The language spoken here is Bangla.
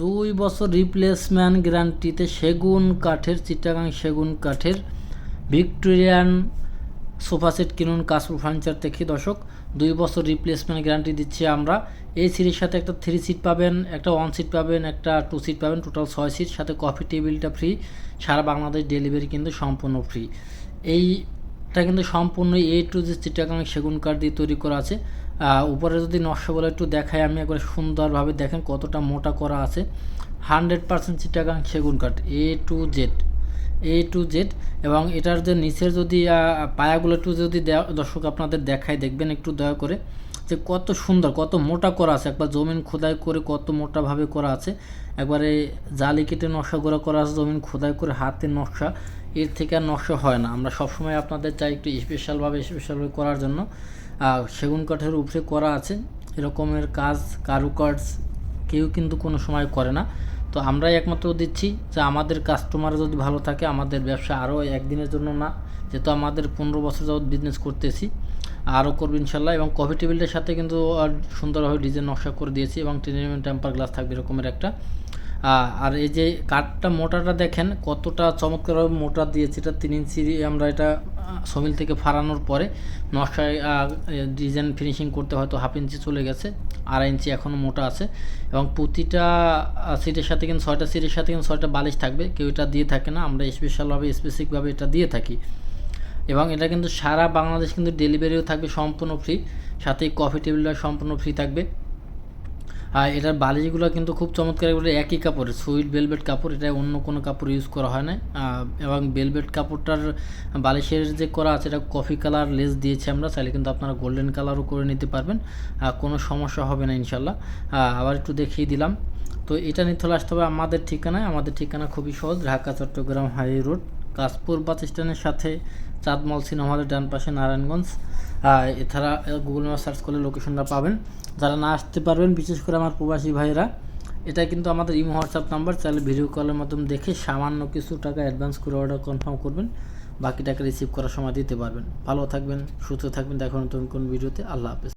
দুই বছর রিপ্লেসমেন্ট গ্যারান্টিতে সেগুন কাঠের, চিটাগাং সেগুন কাঠের, ভিক্টোরিয়ান সোফা সেট কিনুন কাশপুর ফার্নিচার থেকে। দর্শক, দুই বছর রিপ্লেসমেন্ট গ্যারান্টি দিচ্ছি আমরা। এই সিরিজের সাথে একটা থ্রি সিট পাবেন, একটা ওয়ান সিট পাবেন, একটা টু সিট পাবেন টোটাল ছয় সিট সাথে কফি টেবিলটা ফ্রি সারা বাংলাদেশ ডেলিভারি কিন্তু সম্পূর্ণ ফ্রি এইটা কিন্তু সম্পূর্ণ এ টু জি চিটাগাং সেগুন কাঠ দিয়ে তৈরি করা আছে। উপরে যদি নকশাগুলো একটু দেখাই, আমি একবার সুন্দরভাবে দেখেন কতটা মোটা করা আছে। হান্ড্রেড পার্সেন্ট চিটাগাং সেগুন কাঠ A to Z A to Z এবং এটার যে নিচের যদি পায়াগুলো একটু যদি দর্শক আপনাদের দেখায় দেখবেন একটু দয়া করে, যে কত সুন্দর, কত মোটা করা আছে। একবার জমিন খোদাই করে কত মোটাভাবে করা আছে। একবারে জালি কেটে নকশা করা করা আছে, জমিন খোদাই করে হাতের নকশা। এর থেকে আর নকশা হয় না। আমরা সবসময় আপনাদের চাই একটু স্পেশালভাবে স্পেশালভাবে করার জন্য। সেগুন কাঠের উপরে করা আছে। এরকমের কাজ কারুকাজ কেউ কিন্তু কোনো সময় করে না। তো আমরাই একমাত্র দিচ্ছি যে আমাদের কাস্টমার যদি ভালো থাকে, আমাদের ব্যবসা আরও একদিনের জন্য না। যেহেতু আমাদের পনেরো বছর যাবত বিজনেস করতেছি। আরও করব ইনশাল্লাহ এবং কফি টেবিলটার সাথে কিন্তু সুন্দরভাবে ডিজাইন নকশা করে দিয়েছি এবং টেনিমেন্ট টেম্পার গ্লাস থাকবে এরকমের একটা। আর এই যে কাঠটা মোটাটা দেখেন, কতটা চমৎকারভাবে মোটা দিয়েছে, এটা তিন ইঞ্চি আমরা এটা সমিল থেকে ফারানোর পরে নকশায় ডিজাইন ফিনিশিং করতে হয়তো হাফ ইঞ্চি চলে গেছে, আড়াই ইঞ্চি এখনও মোটা আছে এবং প্রতিটা সিটের সাথে কিন্তু ছয়টা, সিটের সাথে কিন্তু ছয়টা বালিশ থাকবে, কেউ এটা দিয়ে থাকে না, আমরা স্পেশালভাবে স্পেসিফিকভাবে এটা দিয়ে থাকি। এবং এটা কিন্তু সারা বাংলাদেশ কিন্তু ডেলিভারিও থাকবে সম্পূর্ণ ফ্রি সাথে কফি টেবিলটা সম্পূর্ণ ফ্রি থাকবে। আর এটার বালিশগুলো কিন্তু খুব চমৎকার, এগুলো একই কাপড়ের, সুইট ভেলভেট কাপড়, এটা অন্য কোনো কাপড় ইউজ করা হয় না। এবং ভেলভেট কাপড়টার বালিশের যে করা আছে, এটা কফি কালার লেস দিয়েছি আমরা, চাইলে কিন্তু আপনারা গোল্ডেন কালারও করে নিতে পারবেন। কোনো সমস্যা হবে না ইনশাল্লাহ আবার একটু দেখিয়ে দিলাম। তো এটা নিতে হলে আসতে হবে আমাদের ঠিকানায়। আমাদের ঠিকানা খুবই সহজ, Dhaka, Chattogram high road, Kashpur bus স্ট্যান্ডের সাথে চাঁদমল সিনেমা হলের ডান পাশে নারায়ণগঞ্জ। এছাড়া গুগল ম্যাপ সার্চ করলে লোকেশনটা পাবেন। যারা না আসতে পারবেন, বিশেষ করে আমার প্রবাসী ভাইয়েরা এটা কিন্তু আমাদের ইমো হোয়াটসঅ্যাপ নাম্বার চাইলে ভিডিও কলের মাধ্যমে দেখে সামান্য কিছু টাকা অ্যাডভান্স করে অর্ডার কনফার্ম করবেন। বাকি টাকা রিসিভ করার সময় দিতে পারবেন। ভালো থাকবেন, সুস্থ থাকবেন। দেখুন নতুন কোন ভিডিওতে আল্লাহ হাফেজ।